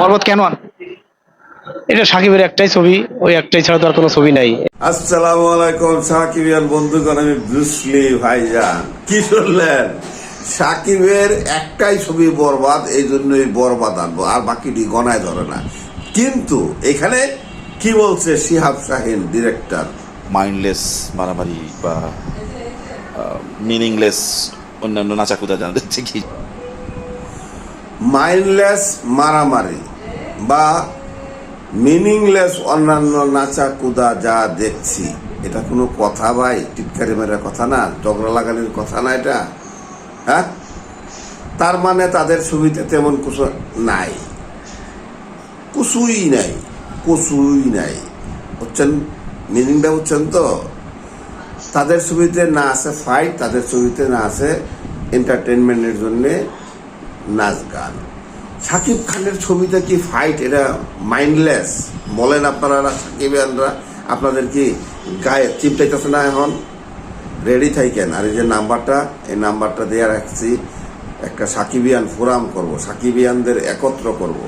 পর্বত কেন? এটা সাকিবের একটাই ছবি ওই একটাই ছাড়া তো আর কোনো ছবি নাই। আসসালামু আলাইকুম সাকিবিয়ান বন্ধুগণ আমি ব্রুসলি ভাইজান। কি শুনলেন সাকিবের একটাই ছবি বরবাদ এই জন্যই বরবাদ আনব আর বাকিটি গনায় ধরে না। কিন্তু এখানে কি বলছে শিহাব শাহিন ডিরেক্টর? মাইন্ডলেস মারামারি বা মিনিংলেস অন্যান্য নাচাকুদা জানা যাচ্ছে কি মাইন্ডলেস মারামারি বা মিনিংলেস অন্যান্য নাচা কুদা যা দেখছি। এটা কোনো কথা ভাই টিটকারি মেরা কথা না, ঝগড়া লাগানোর কথা না এটা হ্যাঁ? তার মানে তাদের ছবিতে তেমন কিছু নাই। কুসুই নাই কুসুই নাই। হচ্ছেন মিনিংটা বুঝছেন তো? তাদের ছবিতে না আছে ফাইট তাদের ছবিতে না আছে এন্টারটেনমেন্টের জন্যে নাচ গান। সাকিব খানের ছবিতে কি ফাইট এটা মাইন্ডলেস বলেন আপনারা সাকিবিয়ানরা আপনাদের কি গায়ে চিপটাইতেছে না এখন? রেডি থাকেন আর এই যে নাম্বারটা, এই নাম্বারটা দিয়ে রাখছি। একটা সাকিবিয়ান ফোরাম করব, সাকিবিয়ানদের একত্র করব।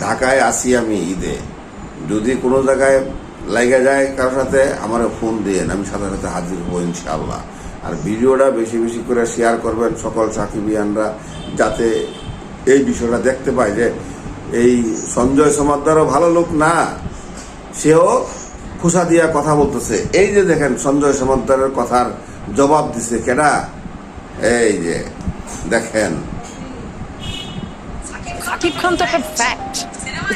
ঢাকায় আসি আমি ঈদে। যদি কোনো জায়গায় লেগে যায় কারোর সাথে, আমার ফোন দিয়ে আমি সাথে সাথে হাজির হব ইনশাল্লাহ আর ভিডিওটা বেশি বেশি করে শেয়ার করবেন সকল সাকিবিয়ানরা। যাতে এই বিষয়টা দেখতে পায় যে এই সঞ্জয় সমাদ্দারও ভালো লোক না সেও খুশা দিয়া কথা বলতেছে। এই যে দেখেন সঞ্জয় সমাদ্দারের কথার জবাব দিছে কেডা? এই যে দেখেন। শাকিব খান তো একটা ফ্যাক্ট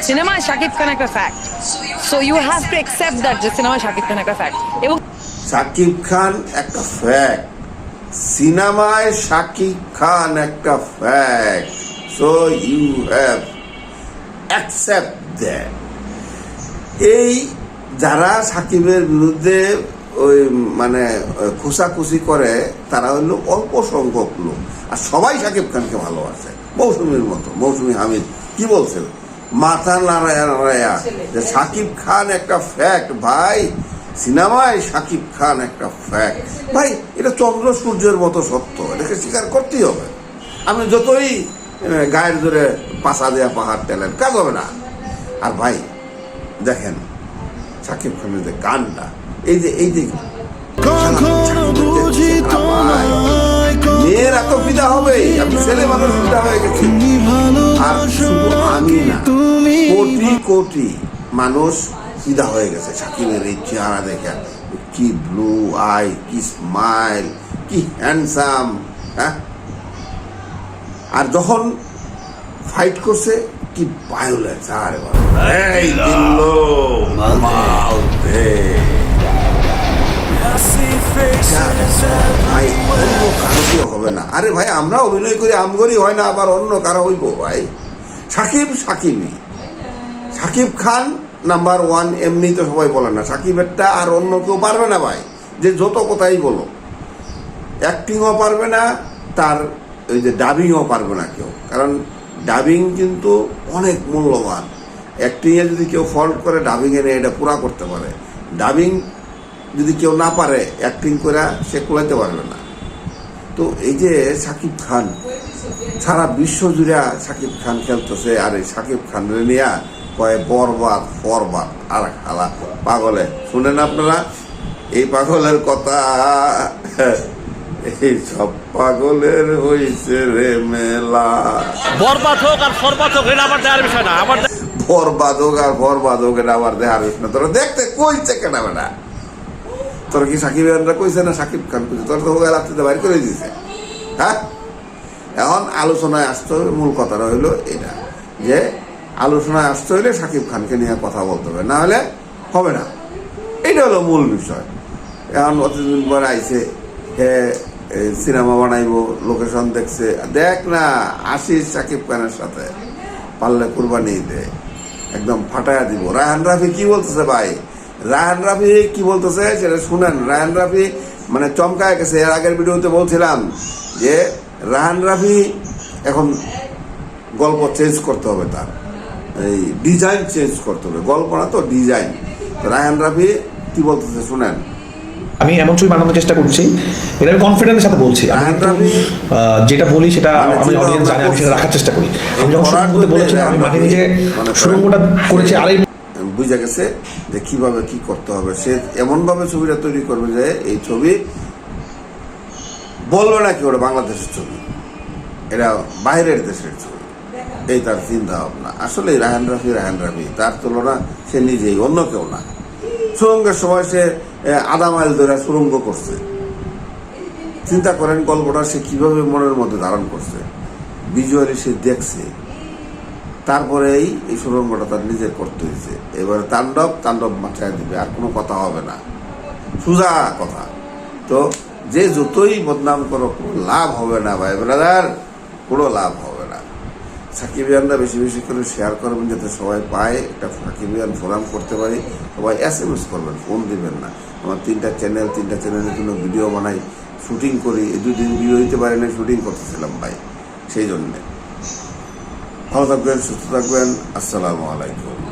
সিনেমায় শাকিব খান একটা fact so you have to accept that যে সিনেমায় শাকিব খান একটা ফ্যাক্ট এবং সাকিব খান একটা ফ্যাক্ট সিনেমায় সাকিব খান একটা fact so you have accept that এই যারা সাকিবের বিরুদ্ধে ওই মানে খুশাখুশি করে তারা হলো অল্প সংখ্যক লোক। আর সবাই সাকিব খানকে ভালোবাসে। মৌসুমীর মতো। মৌসুমী হামিদ কি বলছেন? মাথা নাড়ায়া নাড়ায়া। যে সাকিব খান একটা ফ্যাক্ট ভাই সিনেমায় সাকিব খান একটা ফ্যাক্ট ভাই এটা চন্দ্র সূর্যের মতো সত্য। এটাকে স্বীকার করতেই হবে। আমি যতই গায়ের জোরে পাশা দেওয়া পাহাড় টেলেন কাজ হবে না। আর ভাই দেখেন সাকিব খানের যে গানটা এই যে এই যে মেয়েরা তো ফিদা হবে আমি ছেলে মানুষ ফিদা হয়ে গেছি আর শুধু আমি না কোটি কোটি মানুষ ফিদা হয়ে গেছে। সাকিবের এই চেহারা দেখে কি ব্লু আই কি স্মাইল কি হ্যান্ডসাম হ্যাঁ? আর যখন ফাইট করছে কি ভায়োলেন্স আরে এই দিল্লো মালদে। ভাই অন্য কারও হবে না। আরে ভাই আমরা অভিনয় করি আমগরি হয় না আবার অন্য কারও হইব ভাই। সাকিব সাকিবই সাকিব খান নাম্বার ওয়ান এমনি তো সবাই বলে না। সাকিবেরটা আর অন্য কেউ পারবে না ভাই। যে যত কথাই বলো। অ্যাক্টিংও পারবে না, তার ওই যে ডাবিংও পারবে না কেউ। কারণ ডাবিং কিন্তু অনেক মূল্যবান। অ্যাক্টিংয়ে যদি কেউ ফল্ট করে ডাবিংয়ে নিয়ে এটা পুরা করতে পারে। ডাবিং যদি কেউ না পারে অ্যাক্টিং করে সে কুলাইতে পারবে না। তো এই যে সাকিব খান, সারা বিশ্ব জুড়ে সাকিব খান খেলতেছে। আর এই সাকিব খান নিয়া কয়ে বরবাদ বরবাদ। আর খালা পাগলে। শুনেন আপনারা? এই পাগলের কথা। এই সব পাগলের হইছে রে মেলা। বরবাদ হোক আর সরবাদ হোক এটা আমার দেওয়ার বিষয় না। আমার বরবাদ হোক আর বরবাদ হোক এটা আবার দেখার না। তোরা দেখতে কইছে কেন বেটা? তোর কি সাকিব খানরা কইছে না সাকিব খান কইছে? তোর তো রাত্রিতে বাইর করে দিয়েছে হ্যাঁ? এখন আলোচনায় আসতে হবে মূল কথাটা হইল এটা যে আলোচনায় আসতে হইলে সাকিব খানকে নিয়ে কথা বলতে হবে। না হলে হবে না। এটা হলো মূল বিষয়। এখন অতদিন পর আইছে হে সিনেমা বানাইবো, লোকেশন দেখছে। দেখ না, আসিস সাকিব খানের সাথে। পারলে কুরবানি দে। একদম ফাটায়া দিব। রায়হান রাফি কি বলতেছে ভাই? রায়হান রাফি কি বলতেছে সেটা শুনেন। রায়হান রাফি মানে চমকায় গেছে। এর আগের ভিডিওতে বলছিলাম যে, রায়হান রাফি এখন গল্প চেঞ্জ করতে হবে তার। এই ডিজাইন চেঞ্জ করতে হবে। গল্প না তো ডিজাইন রায়হান রাফি কি বলতেছে শুনেন? আমি এমন ছবি বানানোর চেষ্টা করছি এটা আমি কনফিডেন্সের সাথে বলছি। আমি যেটা বলি সেটা মানে আমি অডিয়েন্স জানে আমি সেটা রাখার চেষ্টা করি। আমি যখন সুরঙ্গতে বলেছিলাম আমি মাঠে নিজে মনে সুরঙ্গটা করেছি আড়াই বুঝে গেছে যে কীভাবে কি করতে হবে। সে এমন ভাবে ছবিটা তৈরি করবে যে এই ছবি বলবে না কি ওটা বাংলাদেশের ছবি? এটা বাইরের দেশের ছবি। এই তার চিন্তা ভাবনা। আসলে রাহান রাফি রাহান রাফি, তার তুলনা সে নিজেই, অন্য কেউ না। সুরঙ্গের সময় সে আধা মাইল ধরে সুরঙ্গ করছে। চিন্তা করেন গল্পটা সে কীভাবে মনের মধ্যে ধারণ করছে। ভিজুয়ালি সে দেখছে। তারপরেই এই সুরঙ্গটা তার নিজের করতে হয়েছে। এবারে তাণ্ডব তাণ্ডব মাথায় দিবে, আর কোনো কথা হবে না। সুজা কথা। তো যে যতই বদনাম করো লাভ হবে না ভাই, ব্রাদার, কোনো লাভ হবে সাকিবিয়ানরা বেশি বেশি করে শেয়ার করবেন যাতে সবাই পায়। একটা সাকিবিয়ান ফোরাম করতে পারি। সবাই এস এম এস করবেন ফোন দেবেন না। আমার তিনটা চ্যানেল তিনটা চ্যানেলের জন্য ভিডিও বানাই শুটিং করি। এই দুদিন ভিডিও দিতে পারি না শুটিং করতেছিলাম ভাই। সেই জন্যে। ভালো থাকবেন, সুস্থ থাকবেন। আসসালামু আলাইকুম।